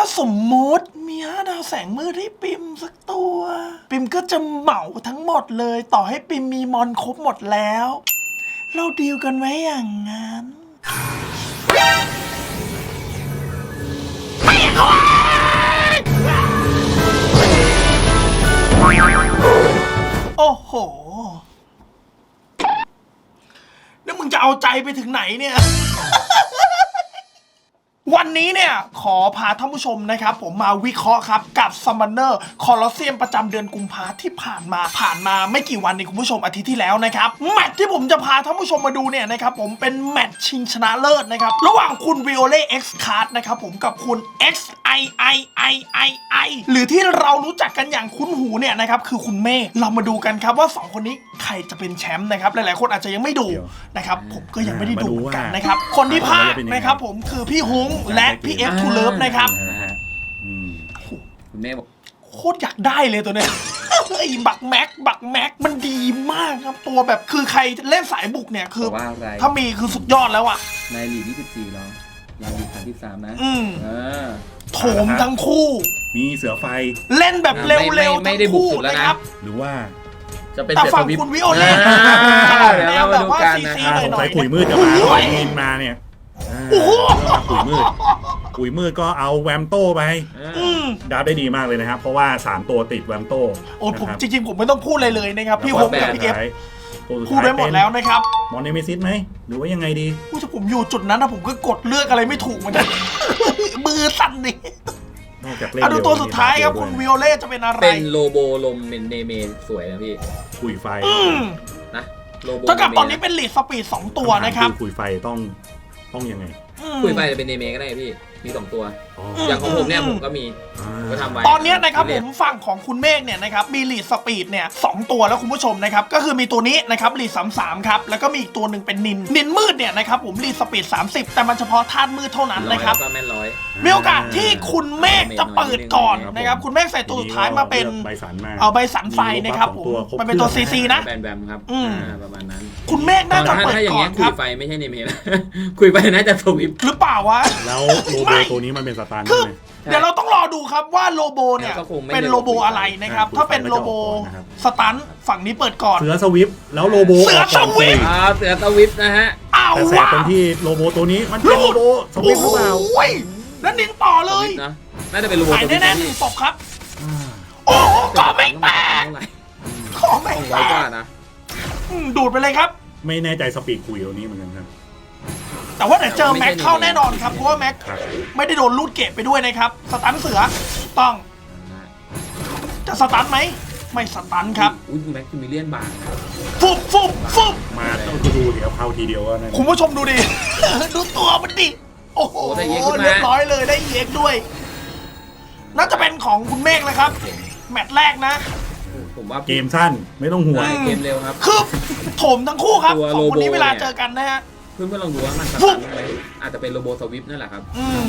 ถ้าสมมุติมีห้าดาวแสงมืดให้ปิมสักตัว ปิมก็จะเหมาทั้งหมดเลย ต่อให้ปิมมีมอนครบหมดแล้ว เราดีลกันไว้อย่างนั้น โอ้โห แล้วมึงจะเอาใจไปถึงไหนเนี่ย วันนี้เนี่ยขอพาท่านผู้ชมนะครับ ผมมาวิเคราะห์ครับ กับซัมมอนเนอร์คอลอสเซียมประจำเดือนกุมภาที่ผ่านมาผ่านมาไม่กี่วันในคุณผู้ชมอาทิตย์ที่แล้วนะครับแมตช์ที่ผมจะพาท่านผู้ชมมาดูเนี่ยนะครับผมเป็นแมตช์ชิงชนะเลิศนะครับ ระหว่างคุณวิโอเล่ X Card นะครับผมกับคุณ X I I I I I หรือที่เรารู้จักกันอย่างคุ้นหูเนี่ยนะครับคือคุณเมฆเรามาดูกันครับว่าสองคนนี้ใครจะเป็นแชมป์นะครับหลายๆ คนอาจจะยังไม่ดูนะครับผมก็ยังไม่ได้ดูเหมือนกันนะครับคนที่พากจะเป็นยังไงนะครับผมคือพี่ฮุ้งและพี่เอฟทูเลิฟนะครับ นะฮะอืมคุณแม่บอกโคตรอยากได้เลยตัวเนี้ย ไอ้บักแม็ก บักแม็ก มันดีมากครับ ตัวแบบคือใครเล่นสายบุกเนี่ยคือว่าอะไรถ้ามีคือสุดยอดแล้วอะในลีก24แล้วยาลีกครั้งที่3นะอืมเออโถมทั้งคู่ มีเสือไฟเล่นแบบเร็วไม่ๆไม่ทั้งได้บุกคู่สุดแล้วนะ นะครับ หรือว่าจะเป็นแต่เซฝั่งวิป คุณวิโอเล่อ่าเดี๋ยวแนเราวมาแบบดูว่ากันซีนะ ซีอ่าหสงน่อสัยยๆ ขุยมืดจะมาโอ้ยยินมาเนี่ย อ่าโอ้โหขุยมืดขุยมืดก็เอาแวมโต้ไปอืมดับได้ดีมากเลยนะครับ เพราะว่า 3 ตัวติดแวมโต้โอ้ยผมนะครับจริงๆ ผมไม่ต้องพูดเลยเลยนะครับ พี่ฮงกับพี่เอฟตัวสุพูดไว้หมดแล้วนะครับมอนเนมิซิสไหม หรือว่ายังไงดีพูดถ้าผมอยู่จุดนั้นนะผมก็กดเลือกอะไรไม่ถูกเหมือนกันมือสั่นดินอกจากเล่นเอาดูเร็วตัวสุดท้ายครับมีคุณดาวิวโอเล่จะเป็นอะไร เป็นโลโบลมเมนเนเมสวยนะพี่ขุยไฟอืมนะโลโบเท่ากับตอนนี้เป็นลีดสปีดสองตัวนะครับขุยไฟต้อง ห้องยังไง คุยไปจะเป็นเนเมก็ได้พี่ มีสองตัวอ๋อมอย่างของผมเนี่ยผมก็มีอ่าก็ทำไว้ตอนเนี้ยนะครับผเยมฝั่งของคุณเมฆเนี่ยนะครับมีลีดสปีดเนี่ยสองตัวแล้วคุณผู้ชมนะครับก็คือมีตัวนี้นะครับลีดสามสามครับแล้วก็มีอีกตัวหนึ่งเป็นนินนินมืดเนี่ยนะครับผมลีดสปีด 30 แต่มันเฉพาะธาตุมืดเท่านั้นร้อยนะครับแล้วก็แม่นร้อยมีโอกาสที่คุณเมฆจะเปิดก่อนนะครับคุณเมฆใส่ตัวสุดท้ายมาเป็นใบสันมาเอาใบสันไฟนะครับผมครบมันเป็นตัวคซีรื่องซีนะแบนแบมครับอืมอ่าประมาณนั้น คุณเมฆน่าจะถ้าเปิดถ้าอย่างก่อเงี้นยคคุรัยบไปไม่ใช่เนเมนะคุยไปน่าจะสวิปหรือเปล่าวะแล้วโลไม่โบตัวนี้มันเป็นสตาร์คืใช่อไหม เดี๋ยวเราต้องรอดูครับว่าโลโบเนี่ยก็คงไม่เป็นโลโบอะไรนะครับอ่าถ้าเป็นโลโบคุณไฟก็จะออกก่อนนะครับ สตันฝั่งนี้เปิดก่อน เสือสวิฟต์แล้วโลโบเสือออกก่อนสวิฟต์คุยอ่าเสือตะวิปนะฮะอ้าวแต่แสบว่ะตรงที่โลโบตัวนี้มันเป็นโลโบสวิโอ้ฟต์หรือเปล่าโหแล้วนินต่อเลยนะน่าจะเป็นโลโบหายตะวิปแน่นะๆหนึ่พี่งศพครับโอ้โหก็ไม่แตกเท่าไหร่ขอไม่ต้องแตร้อยกกว่านะอืมดูดไปเลยครับ ไม่แน่ใจสปีดคุยตัวนี้เหมือนกันครับ แต่ว่าเดี๋ยวเจอแม็กเข้าแน่นอนครับเพราะว่าแม็กครับไม่ได้โดนลูดเกตไปด้วยนะครับสตันเสือต้อง จะสตันไหมไม่สตันครับอุ้ยแม็กซ์มิเลียนบาทนะฟุบฟุบฟุบมาต้องดูเดี๋ยวเข้าทีเดียวก็นั่นคุณผู้ชมดูดิ ดูตัวมันดิ โอ้โหโอ้ได้เอ็กซ์ขึ้นมาเรียบร้อยเลยได้เอ็กซ์ด้วย น่าจะเป็นของคุณเมฆเลยครับ แมตช์แรกนะ ผมว่าเกมสั้นไม่ต้องห่วงใช่เกมเร็วครับ คือโถมทั้งคู่ครับตัวสองคนนี้โลโบเวลาเนี่ยเจอกันนะฮะ เพื่อนเพื่อนลองดูว่ามันสฟุ๊ตาบร์ทไหมอาจจะเป็นโลโบสวิปนั่นแหละครับ อืม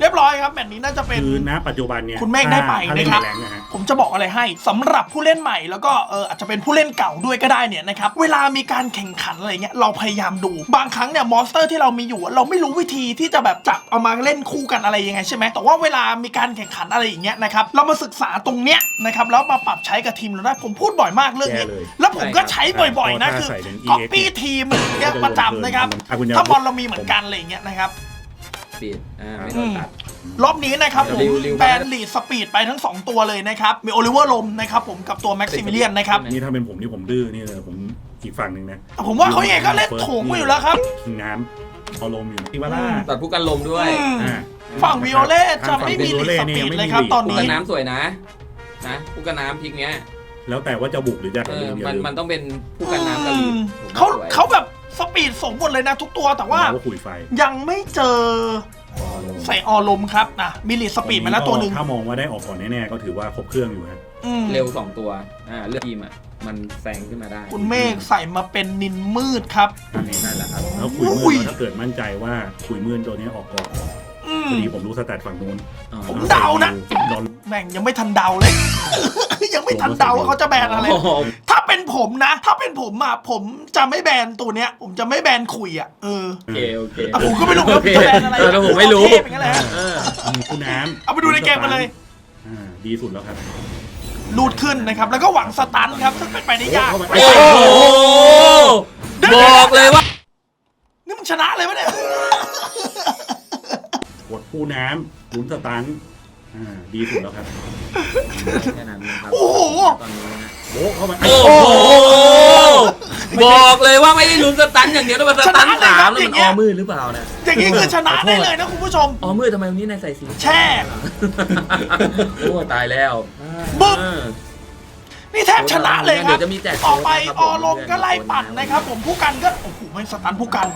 เรียบร้อยครับแมตช์นี้น่าจะเป็น คือณปัจจุบันเนี่ยคุณเมฆได้ไปถ้าเล่นนะครับ แรงนะฮะ ผมจะบอกอะไรให้สำหรับผู้เล่นใหม่แล้วก็เอออาจจะเป็นผู้เล่นเก่าด้วยก็ได้เนี่ยนะครับเวลามีการแข่งขันอะไรเงี้ยเราพยายามดู บางครั้งเนี่ยมอนสเตอร์ที่เรามีอยู่อะเราไม่รู้วิธีที่จะแบบจับเอามาเล่นคู่กันอะไรยังไงใช่ไหมแต่ว่าเวลามีการแข่งขันอะไรอย่างเงี้ยนะครับเรามาศึกษาตรงเนี้ยนะครับแล้วมาปรับใช้กับทีมเราได้ผมพูดบ่อยมากเรื่องนี้แย่เลย แล้วผมก็ใช้บ่อยๆนะใช่คือใส่เป็น EX ก๊อปปี้ทีมอย่างเงี้ยประจำนะครับอะคุณยาวถ้าบอลเรามีเหมือนกันอะไรอย่างเงี้ยนะครับ ปีดอ่าไม่โดนตัด รอบนี้นะครับผมริวริว แบนลีดสปีดไปทั้ง 2 ตัวเลยนะครับ มีโอลิเวอร์ลมนะครับผมกับตัวแม็กซิมิเลียนนะครับ นี่ถ้าเป็นผมนี่ผมดื้อนี่เลยผมอีกฝั่งหนึ่งนะผมว่าเขาเองก็เล่นโถงไปอยู่แล้วครับทิ้งน้ำเอาลมอยู่ที่ว่าล่าตัดผู้กันลมด้วยอืม อ่า ฝั่งวิโอเล่จะไม่มีฝั่งลีดส Violet ปีดเนี่ยเลยครับไม่มีตอนผู้นี้ กันน้ำสวยนะนะผู้กันน้ำพลิกเนี้ยแล้วแต่ว่าจะบุกหรือจะเอเดิอนเดียวมันลืมมันต้องเป็นผู้กันน้ำกับลีดอืมผมเขาว่สวย เขาแบบ สปีดสูงหมดเลยนะทุกตัวแต่ว่าว่าคุยไฟยังไม่เจอใส่ออลมครับนะมีลีดสปีดมาแล้วตัวหนึ่งถ้ามองว่าได้ออกก่อนแน่ๆก็ถือว่าครบเครื่องอยู่ครับอืมเร็วสองตัวอ่าเลือกทีมอะมันแซงขึ้นมาได้ คุณเมฆใส่มาเป็นนินมืดครับอันนี้นั่นแหละครับแล้วคุยมือุ้ยดถ้าเกิดมั่นใจว่าคุยมืดตัวนี้ออกก่อนอืมพอดีผมรู้สแตทฝั่งนู้นอ๋อผมเดานะดอน แม่งยังไม่ทันเดาเลย ยังไม่ทันเดาว่าเขาจะแบนอะไรโอ้โหถ้าเป็นผมนะ ถ้าเป็นผมอะผมจะไม่แบนตัวเนี้ย ผมจะไม่แบนขุยอะเออโอเคโอเคอะผมก็ไม่รู้ว่าผมจะแบนอะไรเออผมไม่รู้ เทพอย่างนั้นแหละเออมีคู่น้ำเอาไปดูในเกมกันเลย อ่าดีสุดแล้วครับลูดขึ้นนะครับ แล้วก็หวังสตันครับ ซึ่งเป็นไปได้ยากโอ้เข้าไปโอ้โหบอกเลยว่า นี่มันชนะเลยไหมเนี่ย กดคู่น้ำลุ้นสตัน อ่าดีสุดแล้วครับแค่นั้นนะครับโอ้โห ตอนนี้นะโอ้เข้าไปโอ้โห บอกเลยว่าไม่ได้ลุ้นสตันอย่างเดียวแล้วมันสตันสามแล้วมันออมืดหรือเปล่าเนี่ยอย่างนี้คือชนะได้เลยนะคุณผู้ชม ออมืดทำไมวันนี้นายใส่สีแช่ โอ้ตายแล้วบึ้ม เออ นี่แทบชนะเลยครับเดี๋ยวจะมีแจกต่อไปโค้ดนะครับออลมก็ไล่ปั่นนะครับผมผู้กันก็ โอ้โหไม่สตันผู้กัน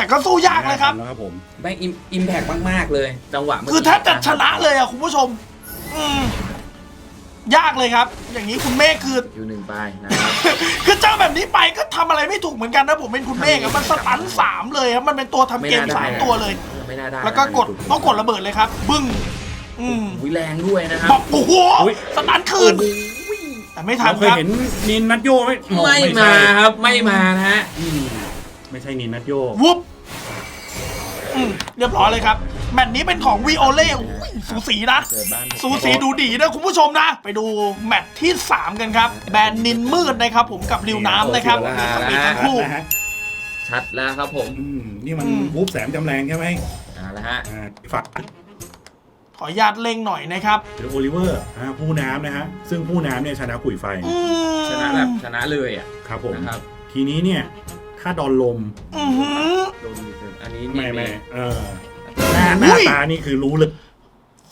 แต่ก็สู้ยากเลยครับแล้วครับผมแม่งอิมแพกมาก ๆ เลย จังหวะเมื่กี้คือแทบจะชนะเลยอะคุณผู้ชม อืมยากเลยครับ อย่างนี้คุณเมฆคือ อยู่หนึ่งไปนะครับ คือเจ้าแบบนี้ไปก็ทำอะไรไม่ถูกเหมือนกันนะผมเป็นคุณเมฆอะมันสตันสามเลยครับมันเป็นตัวทำเกมสามตัวเลย ไม่น่าได้แล้วก็กดต้องกดระเบิดเลยครับ บึ้ง อืมวิแรงด้วยนะครับอกโอ้โหสตันคืน แต่ไม่ทันเราเคคยรับ เห็นนินนัดโยไหมอ๋อไม่ใช่มาครับ ไม่มานะฮะอืม ไม่ใช่นินนัดโยวุบอืมเรียบร้อยเลยครับ แมตช์นี้เป็นของวีโอเล่อุ้ยสูสีนะ เกิดบ้านสูสีดูดีนะคุณผู้ชมนะ ไปดูแมตช์ที่ 3 กันครับ แบรนด์นินมืดนะครับผมกับริวน้ำนะครับมีสปีดทั้งคู่ นะฮะชัดแล้วครับผมอืมนี่มันอืม วูฟแสมจำแรงใช่ไหมเอาละฮะอ่าฝักขออนุญาตเล็งหน่อยนะครับเป็นโอลิเวอร์อ่าผู้น้ำนะฮะ ซึ่งผู้น้ำเนี่ยชนะขุยไฟอืมชนะแบบชนะเลยอะครับผม นะครับ ทีนี้เนี่ย ถ้าดอนลมอื้อหือโดนดีเซนอันนี้ไม่ไม่นี่เออหน้าหน้าอุ้ยตานี่คือรู้เลย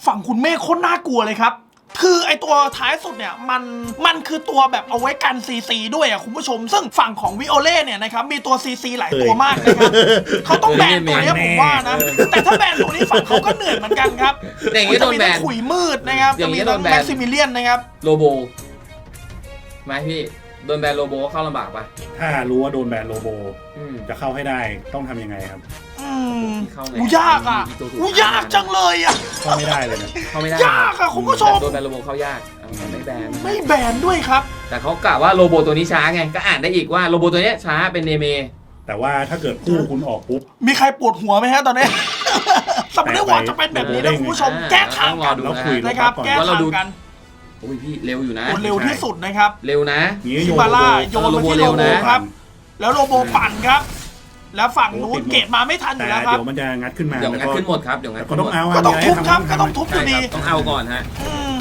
ฝั่งคุณเมฆโคตรน่ากลัวเลยครับ คือไอตัวท้ายสุดเนี่ยมันมันคือตัวแบบเอาไว้กันซีซีด้วยอะคุณผู้ชม ซึ่งฝั่งของวิโอเล่เนี่ยนะครับมีตัวซีซีหลายตัวมากนะครับเขาต้องแบนตัวเนี้ยผมว่านะ แต่ถ้าแบนตัวนี้ฝั่งเขาก็เหนื่อยเหมือนกันครับแต่อย่างนี้โดนแบจะมีนทั้งขุยมืดนะครับอย่าจะงนี้มีทั้งโดนแบน แม็กซิมิเลียนนะครับโลโบไหมพี่ โดนแบนโลโบเข้าลำบากปะถ้ารู้ว่าโดนแบนโลโบ อืมจะเข้าให้ได้ต้องทำยังไงครับ อืมเข้าไงอู้ยากอะมีตัวสุดอู้ยากจังเลยอะ เข้าไม่ได้เลยนะเข้าไม่ได้ยากอะคุณผู้ชม โดนแบนโลโบเข้ายากเอาไม่แบน ไม่แบนด้วยครับ แต่เขากะว่าโลโบตัวนี้ช้าไง ก็อ่านได้อีกว่าโลโบตัวเนี้ยช้าเป็นเนเม แต่ว่าถ้าเกิดคู่คุณออกปุ๊บ มีใครปวดหัวไหมฮะตอนนี้ สมมติว่าจะเป็นแบบนี้นะคุณผู้ชมอ่าแก้ทางกัน ต้องรอดู แล้วคุยนะครับก่อนแก้ว่าเราทางดู กัน โอ้ยพี่เร็วอยู่นะโอ้เร็วที่สุดนะครับเร็วนะนี้ชิโยบาร่าโลโยนมาที่เร็โลวโบนะครับ แล้วโลโบปั่นครับ แล้วฝั่งนู้นเกตมาไม่ทันอแต่ยู่แล้วครับ เดี๋ยวมันจะงัดขึ้นมาเดี๋ยวงัดแล้วขึ้นหมดครับเดี๋ยวงัดก็ขึ้นต้หอมงดเอาก็ต้องทุบครับก็ต้องทุบอใช่ยู่คดีรับต้องเอาก่อนฮะ อืม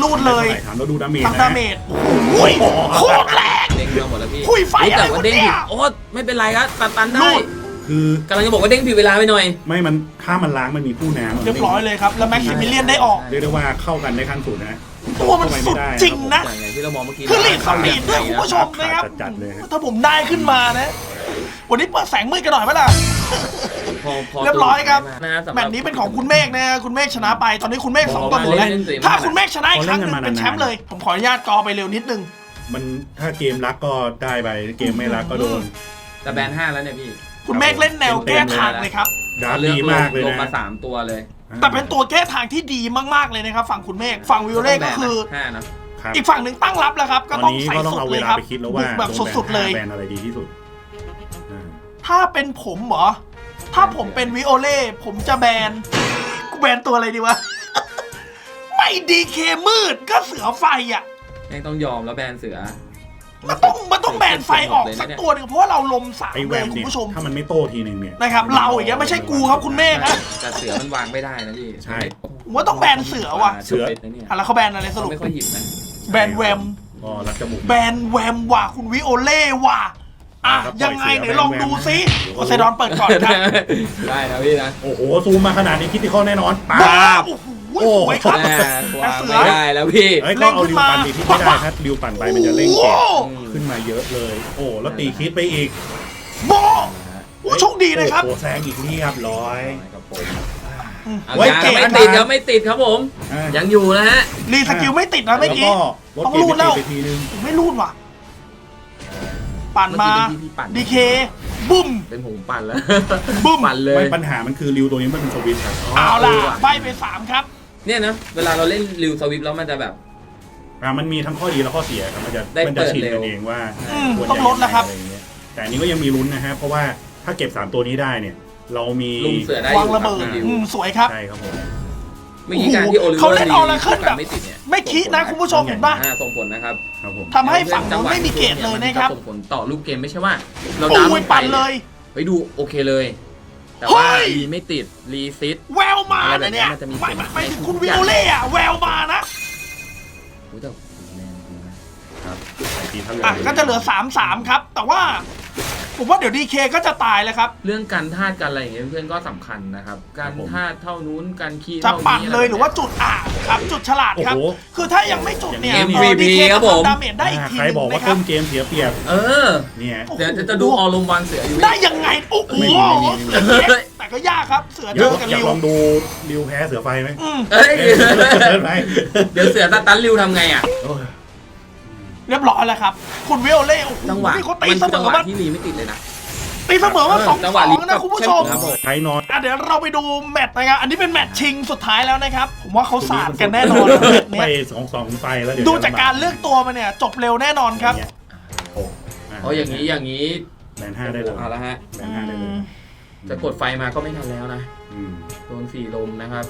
ลูดเลยถามเราดูดาเมจทำนะดาเมจโอ้ยโคตรแรง เด้งมาหมดแล้วพี่คุยไฟรู้แต่อะไรว่าวะเด้งเนี่ผิดยโอ้ไม่เป็นไรครับตัดตันรูได้ด คือกำลังจะบอกว่าเด้งผิดเวลาไปหน่อย ไม่มันถ้ามันล้างมันมีผู้น้ำมันเรียบร้อยเลยครับ แล้วแม็กซิมิเลียนได้ออก เรียกได้ว่าเข้ากันได้ขั้นสุดนะตัวมันสุดจริงนะอย่างที่เรามองเมื่อกี้คือลีดสปีดด้วยคุณผู้ชมนะครับจัดๆเลยถ้าผมได้ขึ้นมานะ วันนี้เปิดแสงมืดกันหน่อยไหมล่ะพอพอเรียบร้อยครับนะสำหรับแมตช์นี้เป็นของคุณเมฆนะคุณเมฆชนะไปตอนนี้คุณเมฆสองต่อหนึ่งแล้วเล่นสีมากถ้าคุณเมฆชนะอีกครั้งหนึงเป็นแชมป์เลยผมขออนุญาตกอไปเร็วนิดนึงมันถ้าเกมรักก็ได้ไปเกมไม่รักก็โดนแต่แบนห้าแล้วเนี่ยพี่ คุณเมฆเล่นแนวแก้ทางเลยครับ ดาร์ฟดีมากเลยลงนะมาสามตัวเลยแต่เป็นตัวแก้ทางที่ดีมากๆเลยนะครับฝั่งคุณเมฆฝั่งวิโอเล่ก็คือ ห้านะ ครับอีกฝั่งหนึ่งตั้งรับแล้วครับตก็อนต้องนี้ใส่ก็ต้องสุดเอาเลเวยลาครับไปคิดแล้วบุว่ากแบบโนสุดๆเลย แบนอะไรดีที่สุดอ่าถ้าเป็นผมเหรอ ถ้าผมเป็นวิโอเล่ผมจะแบน กูแบนตัวอะไรดีวะ ไม่ดีเคมืดก็เสือไฟอะยังต้องยอมแล้วแบนเสือ มันต้องมันต้องแบนไฟออกสักตัวหนึ่งเพราะว่าเราลมสามไอแวเลยมคุณเนี่ยผู้ชมถ้ามันไม่โต้ทีหนึ่งเนี่ย นะครับ เราอย่างเงี้ยไม่ใช่กูครับคุณเมฆนะแต่เสือมันวางไม่ได้นะพี่ใช่ ผมว่าต้องแบนเสือว่ะเสือนะเนี่ยอะแล้วเขาแบนอะไรสรุปไม่ค่อยหิบนะแบนแวม ก็รักจมูก แบนแวมว่ะคุณวิโอเล่ว่ะอะ ครับยังไงปล่อยเสือเดี๋ยวลองแบนดูซิแวมโอไซดอนเปิดก่อนครับได้นะพี่นะ โอ้โห ซูมมาขนาดนี้คิดที่ข้อแน่นอนป้าบ โอ้โห โอ้สวยครับแหม่วางไม่ได้แล้วพี่เฮ้ยก็เอาริวปั่นดิที่ไม่ได้ถ้าริวปั่นไปมันจะเร่งเกมโอ้โห ขึ้นมาเยอะเลย โอ้แล้วตีคิดไปอีกโบโอ้โชคดีนะครับ โอ้โหแซงอีกเรียบร้อย ครับผมอืมเอาไว้ยังเก่งไม่อันติดนั้นครับไม่ติดครับผม อะยังอยู่นะฮะ รีสกิลไม่ติดนะเมื่อกี้ แล้วก็ลดเกมต้องรูดไปแล้ว ไปทีนึง ไม่รูดว่ะ ปั่นมาเอกี้เป็นพี่ปั่น ดีเคบุ้ม เป็นผมปั่นแล้วบึ้ม ปั่นเลย ไม่ปัญหามันคือริวตัวนี้มันเป็นสวิตช์ครับ เอาล่ะเออว่ะใบไปสามครับ เนี่ยนะเวลาเราเล่นริวสวิปแล้วมันจะแบบ อ่ามันมีทั้งข้อดีและข้อเสียครับมันจะได้มัเปิจะดชินเร็วกันเองว่าอืมควรต้องจะลดนะครับ ยังไงอะไรอย่างเงี้ยแต่อันนี้ก็ยังมีลุ้นนะฮะเพราะว่าถ้าเก็บสามตัวนี้ได้เนี่ยเรามีลุมเสือได้อวางยู่ระเบิดคบริวอืมสวยครับ ใช่ครับผม เมื่อกี้การที่โอลิเวอร์เขาเล่นออราเคิลรีวิวแบบ ไม่ติดเนี่ยไม่คิดนะคุณผู้ชมเห็นป่ะอ่าส่งผลนะครับครับผม ทำให้ฝั่งนู้นไม่มีเกรดเลยนะครับมัก็ส่งผลต่อรูปเกมไม่ใช่ว่า เราโอ้ดาวยปั่นเลย เฮ้ยดูโอเคเลย แต่ว่าเฮ้ยรีไม่ติดรีซิต แววมานะเนี่ยอะไรแบบนี้มันจะมีไม่ไม่ไม่ผลถึงคุณวิโอเล่อะแววมานะอุ้ยแต่แรงจริงนะครับไอทีเท่าเรืออะก็จะเหลือ3 3ครับ แต่ว่า ผมว่าเดี๋ยวดีเคก็จะตายแล้วครับ เรื่องการธาตุการอะไรอย่างเงี้ยเพื่อนก็สำคัญนะครับ การธาตุเท่านู้นการคีย์จะเท่าปั่นนี้เลยหรือว่าจุดอ่าครับ จุดฉลาดครับ โอ้โห คือถ้ายังไม่จุดเนี่ย MVP ดีเคครับผม ดาเมจได้อีกอ่าทีใครนึงบอกว่านะครัต้บ นเกมเสียเปรียบเออ เนี่ย เดี๋ยวจะจะดูออลมวันเสืออยู่ ได้ยังไง โอ้โหไม่มีไม่มีไม่มีแต่ก็ยากครับ เสืออเจยากอกันอยากริวลองดูริวแพ้เสือไฟไหมอืมเอ้ย เสือไฟเดี๋ยวเสือสตันริวทำไงอะ โอ้ย เรียบร้อยแล้วครับ คุณวิโอเล่โอ้โหจังหวะนี่เขาตีมันเสคือมจังอหวะมาที่รีไม่ติดเลยนะตีเสมอมาสองจังหสวะองลิฟต์นะกับคุณผู้ชมครับผมใช้นอนอะเดี๋ยวเราไปดูแมตช์นะครับอันนี้เป็นแมตช์ชิงสุดท้ายแล้วนะครับ ผมว่าเขาสาดกันแน่นอนนะแมตช์ไปเนี้ยสองสองไฟแล้วเดี๋ยวดูจากการเลือกตัวมาเนี่ย จบเร็วแน่นอนครับโอ้อ๋ออย่างนี้อย่างนี้แบนห้าได้เลยเอาละฮะแบนห้าได้เลยจะกดไฟมาก็ไม่ทันแล้วนะอืมโดนสี่ลมนะครับ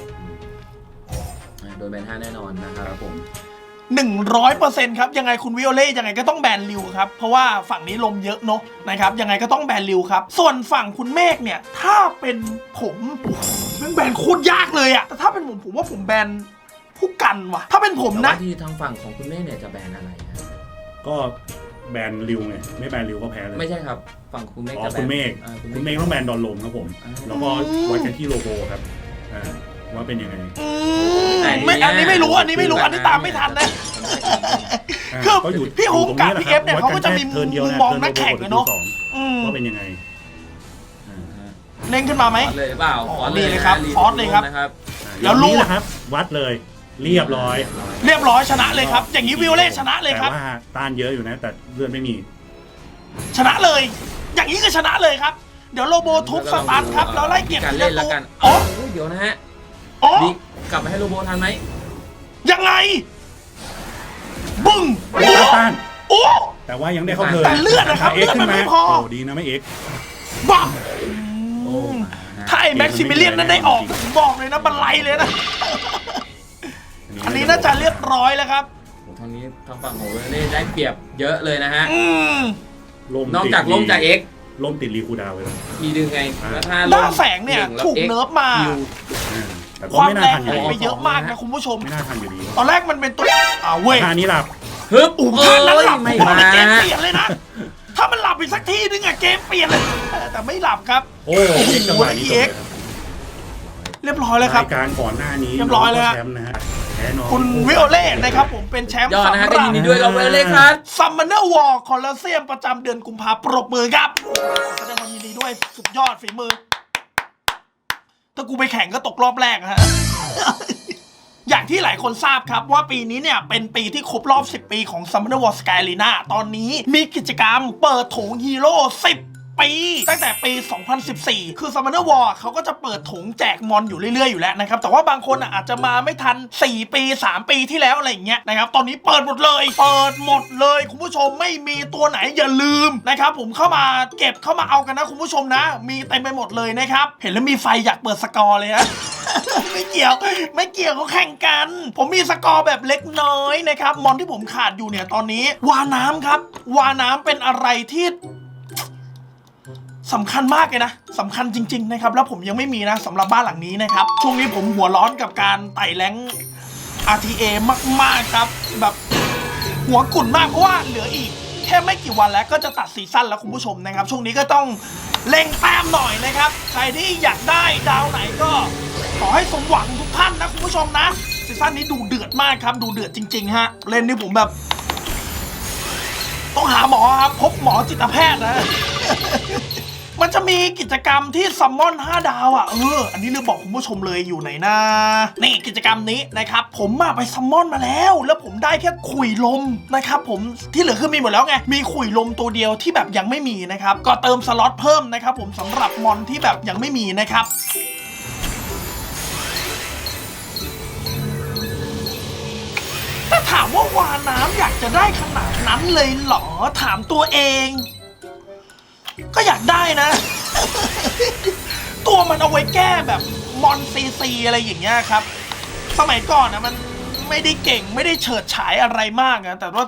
อ่าโดนแบนห้าแน่นอนนะครับผม หนึ่งร้อยเปอร์เซ็นต์ครับยังไงคุณวิโอเล่ยังไงก็ต้องแบนริวครับเพราะว่าฝั่งนี้ลมเยอะเนอะนะครับยังไงก็ต้องแบนริวครับ ส่วนฝั่งคุณเมฆเนี่ย ถ้าเป็นผมโอ้โหแม่งแบนโคตรยากเลยอะแต่ถ้าเป็นผมผมว่าผมแบนผู้กันว่ะ ถ้าเป็นผมแต่นะว่าที่ทางฝั่งของคุณเมฆเนี่ยจะแบนอะไรนะก็แบนริวไงไม่แบนริวก็แพ้เลยไม่ใช่ครับฝั่งคุณเมฆอ๋อจะแบนคุณเมฆอ่าคุณคุณเมเมฆฆ ต้องแบนดอนลมครับผมอ่าแล้วก็วัดกันที่โลโก้ครับอ่า ว่าเป็นยังไงอืมไม่อันนี้ไม่รู้อันนี้ไม่รู้อันนี้ตามไม่ทันนะ อ่าคือก็อยู่พี่ฮุกกับพี่เอฟเนี่ยวัดเขาก็จะมีแค่เทิร์นเดียวมุมนะมองเทิร์นักแข่งโลโก้อะเนาะทิร์สองอืมว่าเป็นยังไงอ่าเล่นขึ้นมาไหม ฟอสเลยหรือเปล่าอ๋อฟอสนี่เลยครับนะฟอสเลยครับ นะครับแล้วอย่างลูนี้กนะครับ วัดเลยเรียบร้อยเรียบร้อยชนะเลยครับ อย่างนี้วิโอเล่ชนะเลยแต่ครับว่าต้านเยอะอยู่นะ แต่เลือดไม่มี ชนะเลย อย่างนี้ก็ชนะเลยครับ เดี๋ยวโลโบทุบสตาร์ทครับแล้วไล่เก็บการทีเล่ละนแล้วตัวกันอ๋อโอ้ยเดี๋ยวนะฮะ อ๋อดิกลับมาให้โรโบทันไหมยังไง บึ้งต้านต้านโอ้ แต่ว่ายังได้เข้าเทิร์นแต่เลือดนะครับเอ็กซ์ขึ้นเลือดมันมาไม่พอ โอ้ดีนะไม่เอ็กซ์บ้าโอ้ถ้าไอ้แม็กซิมิเลียนนั้นได้ออกผมบอกเลยนะบันไลเลยนะ อันนี้น่าจะเรียบร้อยแล้วครับโหทางนี้ทางฝั่งของเวเล่ได้เปรียบเยอะเลยนะฮะ อืมลมนอกติดจากลมจากเอ็กซ์ลมติดรีคูลดาวน์ไว้แล้ว ทีดึงไงอ่าแล้วถ้าด้านแสงเนี่ยดึแล้วถูก X เนิร์ฟมา ฮิว อ่า แต่คก็วามไม่น่าแรงทันอยู่หายดีไปเยอะมากนะคุณผู้ชม ไม่น่าทันอยู่ดีตอนแรกมันเป็นตัวอ่าเว้ย ท่านี้หลับ ฮึบอู๋โอ้ท่านั้นยหลับไม่ผมว่ามาเกมเปลี่ยนเลยนะ ถ้ามันหลับอีกสักทีนึงอะเกมเปลี่ยนเลย แต่ไม่หลับครับ โอ้เอ็กซ์จังหวะนี้จบเลยครับเรียบร้อยแล้วครับ รายการก่อนหน้านี้เรียบร้อยแล้วฮะ แชมป์นะฮะแพ้น้อง คุณวิโอเล่นะครับผมเป็นแชมป์ยอดนะฮะสำหก็รับยินดีด้วยกับเวเล่ครับ ซัมมอนเนอร์วอลคอลเซียมประจำเดือนกุมภาปรบมือครับแสดงความยินดีด้วยสุดยอดฝีมือ ถ้ากูไปแข่งก็ตกรอบแรกฮะ อย่างที่หลายคนทราบครับว่าปีนี้เนี่ย เป็นปีที่ครบรอบ 10 ปีของ Summoner War Sky Arena ตอนนี้มีกิจกรรมเปิดถุงฮีโร่10 ปี ตั้งแต่ปี 2014 คือ Summoner War เขาก็จะเปิดโถงแจกมอนอยู่เรื่อยๆอยู่แล้วนะครับ แต่ว่าบางคนอาจจะมาไม่ทัน 4 ปี 3 ปีที่แล้วอะไรอย่างเงี้ยนะครับ ตอนนี้เปิดหมดเลย เปิดหมดเลย คุณผู้ชมไม่มีตัวไหนอย่าลืมนะครับผมเข้ามาเก็บเข้ามาเอากันนะคุณผู้ชมนะ มีเต็มไปหมดเลยนะครับ เห็นแล้วมีไฟอยากเปิดสกอร์เลยนะไม่เกี่ยว ไม่เกี่ยวเขาแข่งกัน ผมมีสกอร์แบบเล็กน้อยนะครับ มอนที่ผมขาดอยู่เนี่ยตอนนี้ วาน้ำครับ วาน้ำเป็นอะไรที่ สำคัญมากเลยนะสำคัญจริง ๆ นะครับ แล้วผมยังไม่มีนะสำหรับบ้านหลังนี้นะครับ ช่วงนี้ผมหัวร้อนกับการไต่แรง RTA มากๆครับ แบบหัวกุ่นมากเพราะว่าเหลืออีก แค่ไม่กี่วันแล้วก็จะตัดซีซั่นแล้วคุณผู้ชมนะครับ ช่วงนี้ก็ต้องเร่งแต้มหน่อยนะครับ ใครที่อยากได้ดาวไหนก็ ขอให้สมหวังทุกท่านนะคุณผู้ชมนะซีซั่นนี้ดูเดือดมากครับ ดูเดือดจริง ๆ ฮะ เล่นนี่ผมแบบ ต้องหาหมอครับ พบหมอจิตแพทย์นะ มันจะมีกิจกรรมที่ซัมมอน5ดาวอะ เออ อันนี้เลืมบอกคุณผู้ชมเลยอยู่ไหนนะนี่กิจกรรมนี้นะครับ ผมมาไปซัมมอนมาแล้ว แล้วผมได้แค่ขุยลมนะครับผมที่เหลือคือมีหมดแล้วไง มีขุยลมตัวเดียวที่แบบยังไม่มีนะครับ ก็เติมสล็อตเพิ่มนะครับผมสำหรับมอนที่แบบยังไม่มีนะครับถ้าถามว่าวาน้ำอยากจะได้ขนาดนั้นเลยเหรอถามตัวเอง ก็อยากได้นะ ตัวมันเอาไว้แก้แบบมอนซีซีอะไรอย่างเงี้ยครับ สมัยก่อนนะมันไม่ได้เก่งไม่ได้เฉิดฉายอะไรมากนะแต่ว่า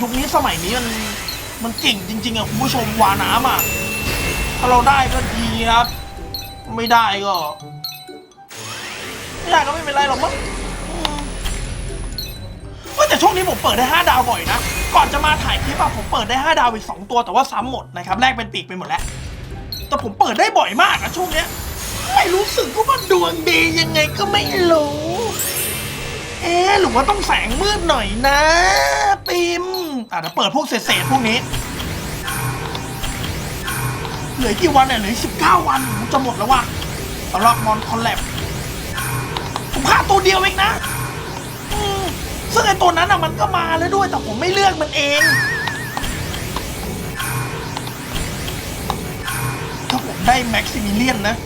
ยุคนี้สมัยนี้มันมันเก่งจริงๆอะคุณผู้ชมวาน้ำอะถ้าเราได้ก็ดีครับ ไม่ได้ก็ ไม่ได้ก็ไม่เป็นไรหรอกมั้ง ยแต่ช่วงนี้ผมเปิดได้ 5 ดาวบ่อยนะ ก่อนจะมาถ่ายคลิปอะผมเปิดได้ 5 ดาวอีก 2 ตัวแต่ว่าซ้ำหมดนะครับแลกเป็นปีกไปหมดแล้ว แต่ผมเปิดได้บ่อยมากอะช่วงเนี้ยไม่รู้สึกว่ามันดวงดียังไงก็ไม่รู้ เอ๊หรือว่าต้องแสงมืดหน่อยนะ ปิมอะเดี๋ยวเปิดพวกเศษๆพวกนี้ เหลือกี่วันเนี่ยเหลือสิบเก้าวันจะหมดแล้วว่ะสำหรับมอนคอลแลบผมฆ่าตัวเดียวเองนะ ซึ่งไอตัวนั้นอะมันก็มาแล้วด้วยแต่ผมไม่เลือกมันเอง ถ้าผมได้แม็กซิมิเลียนนะ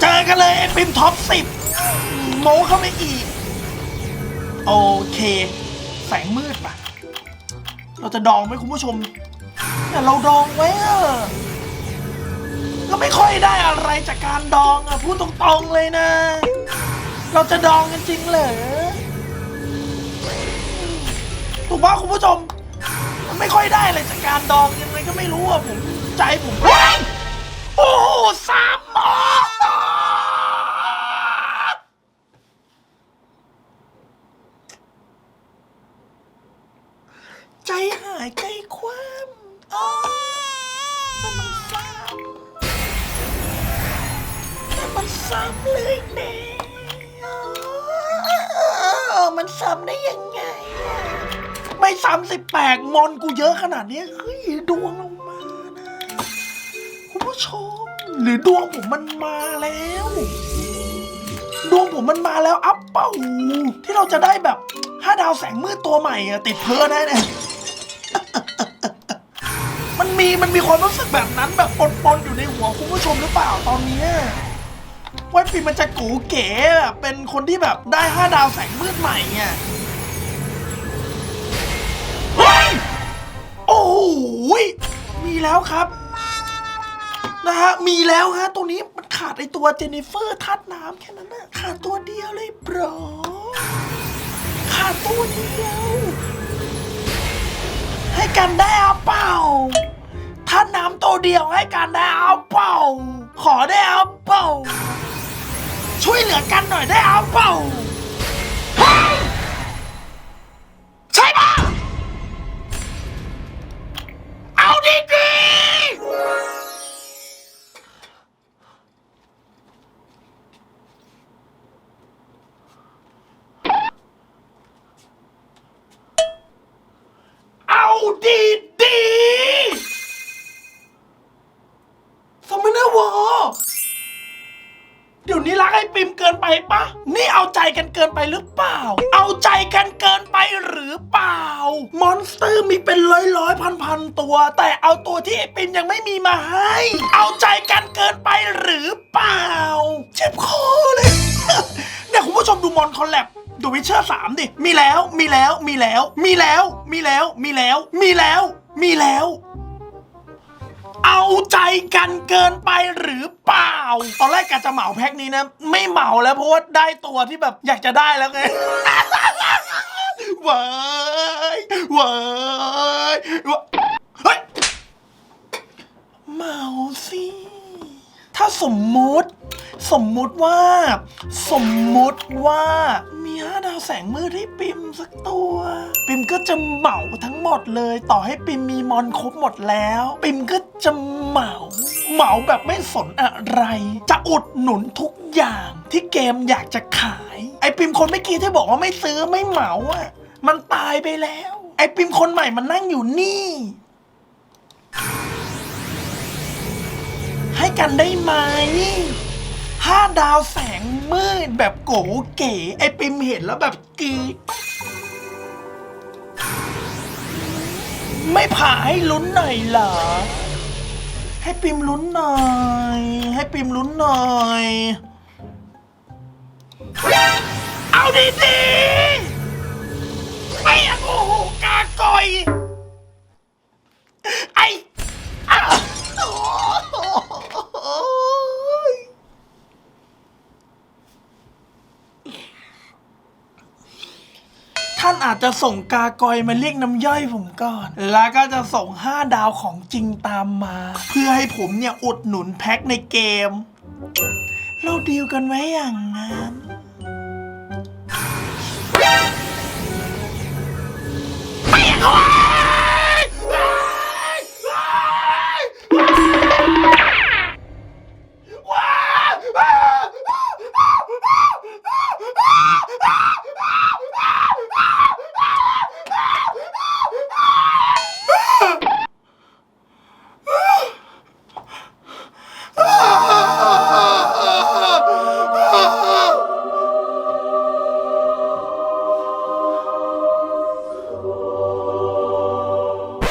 เจอกันเลยไอปิมท็อปสิบโมเข้าไปอีก โอเค แสงมืดปะเราจะดองไหมคุณผู้ชมเนี่ยเราดองไว้อะก็ไม่ค่อยได้อะไรจากการดองอะพูดตรงๆเลยนะ เราจะดองกันจริงเหรอถูกป่ะคุณผู้ชม ไม่ค่อยได้อะไรจากการดองยังไงก็ไม่รู้อะผมใจผมโอ้โหสามหมอใจหายใจคว่ำอ๋อมันซ้ำแต่มันซ้ำเลยแน่อ๋อ มันซ้ำได้ยังไง ไม่ซ้ำสิแปลกมอนกูเยอะขนาดนี้เฮ้ยดวงลงมานะคุณผู้ชม หรือดวงผมมันมาแล้ว ดวงผมมันมาแล้วอัพเป้าที่เราจะได้แบบห้าดาวแสงมืดตัวใหม่อะติดเพลินแน่เนี่ยมันมีมันมีความรู้สึกแบบนั้นแบบปนๆอยู่ในหัวคุณผู้ชมหรือเปล่าตอนนี้ ว่าปีมันจะกูเก๋อะเป็นคนที่แบบได้ห้าดาวแสงมืดใหม่อะเฮ้ยโอ้โหมีแล้วครับ นะฮะ มีแล้วฮะ ตัวนี้มันขาดไอตัวเจนนิเฟอร์ทัดน้ำแค่นั้นนะขาดตัวเดียวเลยบรอขาดตัวเดียว ให้กันได้เอาเปล่าถ้าน้ำตัวเดียวให้กันได้เอาเปล่า ขอได้เอาเปล่า ช่วยเหลือกันหน่อยได้เอาเปล่า ใช่ปะ สเตอร์มีเป็นร้อยร้อยพันพันตัว แต่เอาตัวที่ไอปิมยังไม่มีมาให้ เอาใจกันเกินไปหรือเปล่า เจ็บคอเลย เนี่ยคุณผู้ชมดูมอนคอลแลบดูวิเชอร์สามดิ มีแล้ว มีแล้ว มีแล้ว มีแล้ว มีแล้ว มีแล้ว มีแล้ว มีแล้ว เอาใจกันเกินไปหรือเปล่า ตอนแรกกะจะเหมาแพ็คนี้นะ ไม่เหมาแล้วเพราะว่าได้ตัวที่แบบอยากจะได้แล้วไง ว้ายว้ายวายเฮ้ยเมาสิ ถ้าสมมุติ สมมุติว่า สมมุติว่า มีห้าดาวแสงมืดให้ปิมสักตัว ปิมก็จะเหมาทั้งหมดเลย ต่อให้ปิมมีมอนครบหมดแล้ว ปิมก็จะเหมา เหมาแบบไม่สนอะไร จะอุดหนุนทุกอย่างที่เกมอยากจะขาย ไอปิมคนเมื่อกี้ที่บอกว่าไม่ซื้อไม่เหมาอะ มันตายไปแล้ว ไอปิมคนใหม่มันนั่งอยู่นี่ ให้กันได้ไหมห้าดาวแสงมืดแบบโกเก๋ ไอปิมเห็นแล้วแบบกรีดไม่ผ่าให้ลุ้นหน่อยเหรอ ให้ปิมลุ้นหน่อย ให้ปิมลุ้นหน่อย เอาดีดีๆ ไม่อยากโอ้โหกากอย ไออ้าวโอ้ยท่านอาจจะส่งกากอยมาเรียกน้ำย่อยผมก่อน แล้วก็จะส่ง5ดาวของจริงตามมา เพื่อให้ผมเนี่ยอุดหนุนแพ็คในเกม เราดีลกันไว้อย่างนั้น Hang!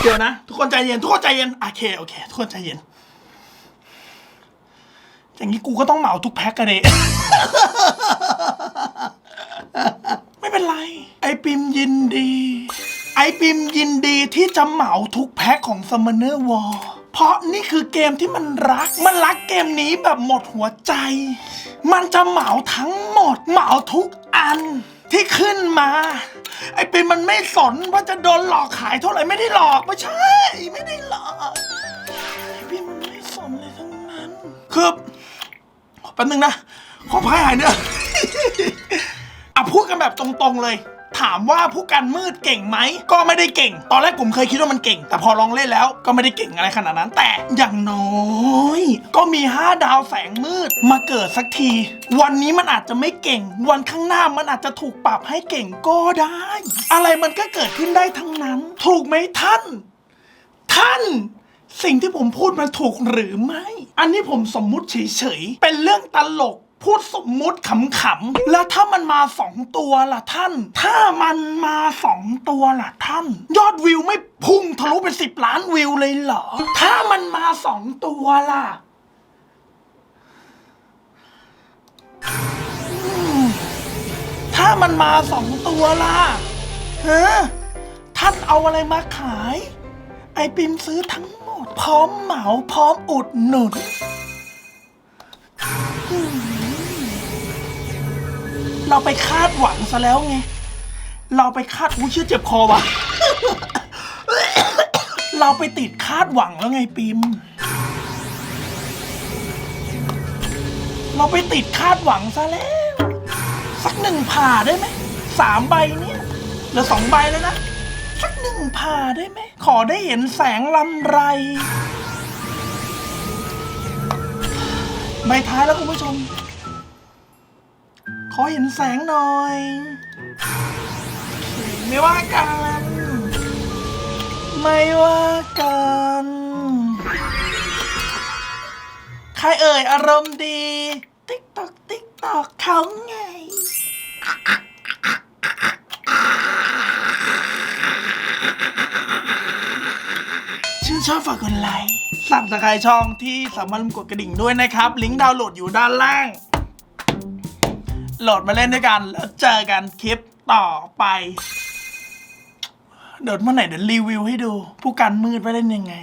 เดี๋ยวนะ ทุกคนใจเย็น ทุกคนใจเย็น โอเค โอเค ทุกคนใจเย็น อย่างนี้กูก็ต้องเหมาทุกแพ็คกันเลยไม่เป็นไร ไอปิมยินดี ไอปิมยินดีที่จะเหมาทุกแพ็คของ Summoner War เพราะนี่คือเกมที่มันรัก มันรักเกมนี้แบบหมดหัวใจ มันจะเหมาทั้งหมด เหมาทุกอัน ที่ขึ้นมา ไอปิมมันไม่สนว่าจะโดนหลอกขายเท่าไหร่ไม่ได้หลอกไม่ใช่ไม่ได้หลอกไอปิมมันไม่สนเลยทั้งนั้นคือแป๊บนึงนะขอพายหายเนื้ออะพูดกันแบบตรงๆเลย ถามว่าผู้กันมืดเก่งไหม ก็ไม่ได้เก่ง ตอนแรกผมเคยคิดว่ามันเก่ง แต่พอลองเล่นแล้วก็ไม่ได้เก่งอะไรขนาดนั้น แต่อย่างน้อย ก็มี 5 ดาวแสงมืดมาเกิดสักที วันนี้มันอาจจะไม่เก่ง วันข้างหน้ามันอาจจะถูกปรับให้เก่งก็ได้ อะไรมันก็เกิดขึ้นได้ทั้งนั้น ถูกไหมท่าน ท่านสิ่งที่ผมพูดมันถูกหรือไม่ อันนี้ผมสมมุติเฉยๆ เป็นเรื่องตลก พูดสมมุติขำๆ แล้วถ้ามันมาสองตัวล่ะท่าน ถ้ามันมาสองตัวล่ะท่าน ยอดวิวไม่พุ่งทะลุเป็นสิบล้านวิวเลยเหรอ ถ้ามันมาสองตัวล่ะถ้ามันมาสองตัวล่ะฮะท่านเอาอะไรมาขาย ไอปิมซื้อทั้งหมด พร้อมเหมาพร้อมอุดหนุน เราไปคาดหวังซะแล้วไง เราไปคาดอุ้ยเชื่อเจ็บคอวะ เราไปติดคาดหวังแล้วไงปิม เราไปติดคาดหวังซะแล้ว สักหนึ่งผ่าได้ไหมสามใบเนี่ยเหลือสองใบแล้วนะ สักหนึ่งผ่าได้ไหม ขอได้เห็นแสงลำไรใบท้ายแล้วคุณผู้ชม อเห็นแสงหน่อย ไม่ว่ากัน ไม่ว่ากันใครเอ่ยอารมณ์ดี ติ๊กตอกติ๊กตอกเขาไง ชื่นชอบฝากกดไลค์สั่งสกายช่องที่สามารถกดกระดิ่งด้วยนะครับ ลิงก์ดาวน์โหลดอยู่ด้านล่าง โหลดมาเล่นด้วยกัน แล้วเจอกันคลิปต่อไป เดี๋ยวเมื่อไหร่เดี๋ยวรีวิวให้ดู ผู้การมืดไปเล่นยังไง